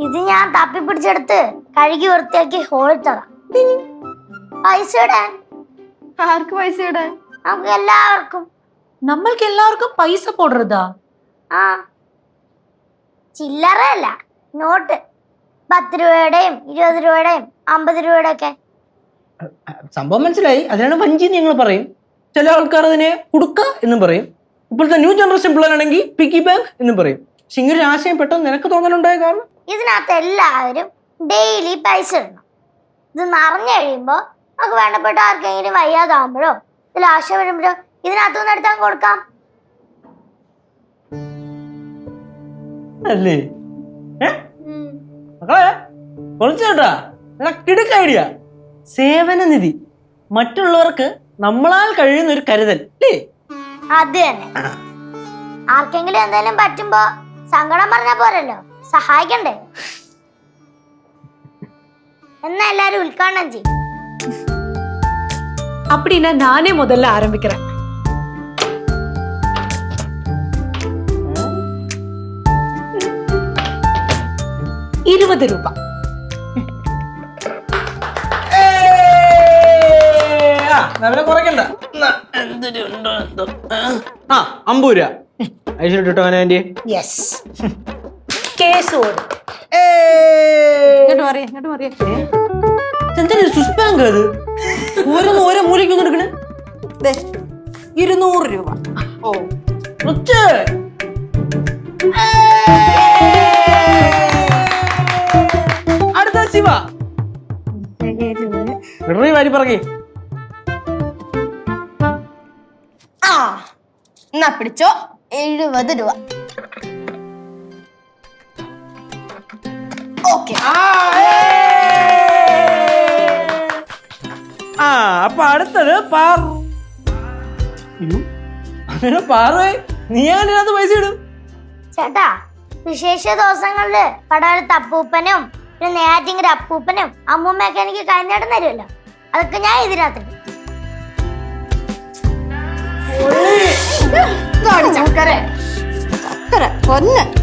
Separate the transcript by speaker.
Speaker 1: ഇത് ഞാൻ തപ്പി പിടിച്ചെടുത്ത് കഴുകി വൃത്തിയാക്കി ഹോളിട്ടതാ പൈസ
Speaker 2: ആർക്ക് പൈസ
Speaker 1: നമുക്ക് എല്ലാവർക്കും.
Speaker 3: നമ്മൾക്ക് എല്ലാവർക്കും പൈസ പോടരുതാ.
Speaker 1: ആ. ചില്ലറ അല്ല നോട്ട്. പത്ത് രൂപയുടെയും ഇരുപത് രൂപയുടെയും അമ്പത് രൂപയുടെ ഒക്കെ
Speaker 4: സംഭവം മനസ്സിലായി. അതിനാണ് വഞ്ചി ഞങ്ങൾ പറയും. ചില ആൾക്കാർ അതിനെ കൊടുക്ക എന്നും പറയും. ഇപ്പോഴത്തെ ന്യൂ ജനറേഷൻ പിള്ളേരാണെങ്കിൽ പിക്കി ബാങ്ക് എന്ന് പറയും. പക്ഷെ ഇങ്ങനെ ആശയം പെട്ടെന്ന് നിനക്ക് തോന്നലുണ്ടായ കാരണം?
Speaker 1: ഇതിനകത്ത് എല്ലാവരും ഡെയിലി പൈസ ഇടണം. ഇത് നിറഞ്ഞു കഴിയുമ്പോൾ നമുക്ക് വേണ്ടപ്പെട്ട ആർക്കെങ്കിലും വയ്യാതാവുമ്പോഴോ ഇതിൽ ആശയം വരുമ്പോഴോ ഇതിനകത്തുനിന്ന് എടുത്താൽ കൊടുക്കാം.
Speaker 4: അല്ലേ? മക്കളെ കിടുക്ക ഐഡിയ. സേവന നിധി. മറ്റുള്ളവർക്ക് നമ്മളാൽ കഴിയുന്ന ഒരു കരുതൽ അല്ലേ?
Speaker 1: അത് തന്നെ ആർക്കെങ്കിലും എന്തെങ്കിലും പറ്റുമ്പോ സങ്കടം പറഞ്ഞാ പോരല്ലോ സഹായിക്കണ്ടേ എന്നാ എല്ലാരും ഉദ്ഘാടനം ചെയ്യും
Speaker 3: அப்படின்னா நானே முதல்ல ஆரம்பிக்கிறேன் இருபது ரூபாய்
Speaker 4: പിന്നെ കുറയ്ക്കണ്ട. ആ. അമ്പത് രൂപ ഇട്ടോ ആന്റി.
Speaker 3: எஸ் കേസോട്
Speaker 2: ഇങ്ങോട്ട് മാറിയേ ഇങ്ങോട്ട് മാറിയേ.
Speaker 4: എന്തിനാ സ്വിസ് ബാങ്ക് അത്? ഓരോന്ന് ഓരോ മൂലയ്ക്ക് കൊടുക്കണേ.
Speaker 2: ദേ, ഇരുന്നൂറ് രൂപ. ഓ
Speaker 4: റിച്ച്. അടുത്ത ശിവ. വാരി പറകേ.
Speaker 2: എന്നാ പിടിച്ചോ? എഴുപത് രൂപ. ഓക്കെ.
Speaker 4: ആ അപ്പൊ അടുത്തത് പാറു. അങ്ങനെ പാറേ. നീ അതിനകത്ത് പൈസ ഇടും?
Speaker 1: ചേട്ടാ വിശേഷ ദിവസങ്ങളിൽ കടയിൽ അപ്പൂപ്പനും പിന്നെ നെയ്യാറ്റിങ്കര അപ്പൂപ്പനും അമ്മൂമ്മയൊക്കെ എനിക്ക് കഴിഞ്ഞിടം തരുമല്ലോ. അതൊക്കെ ഞാൻ ഇതിനകത്ത്
Speaker 2: ചക്കര ചക്കര പൊന്ന്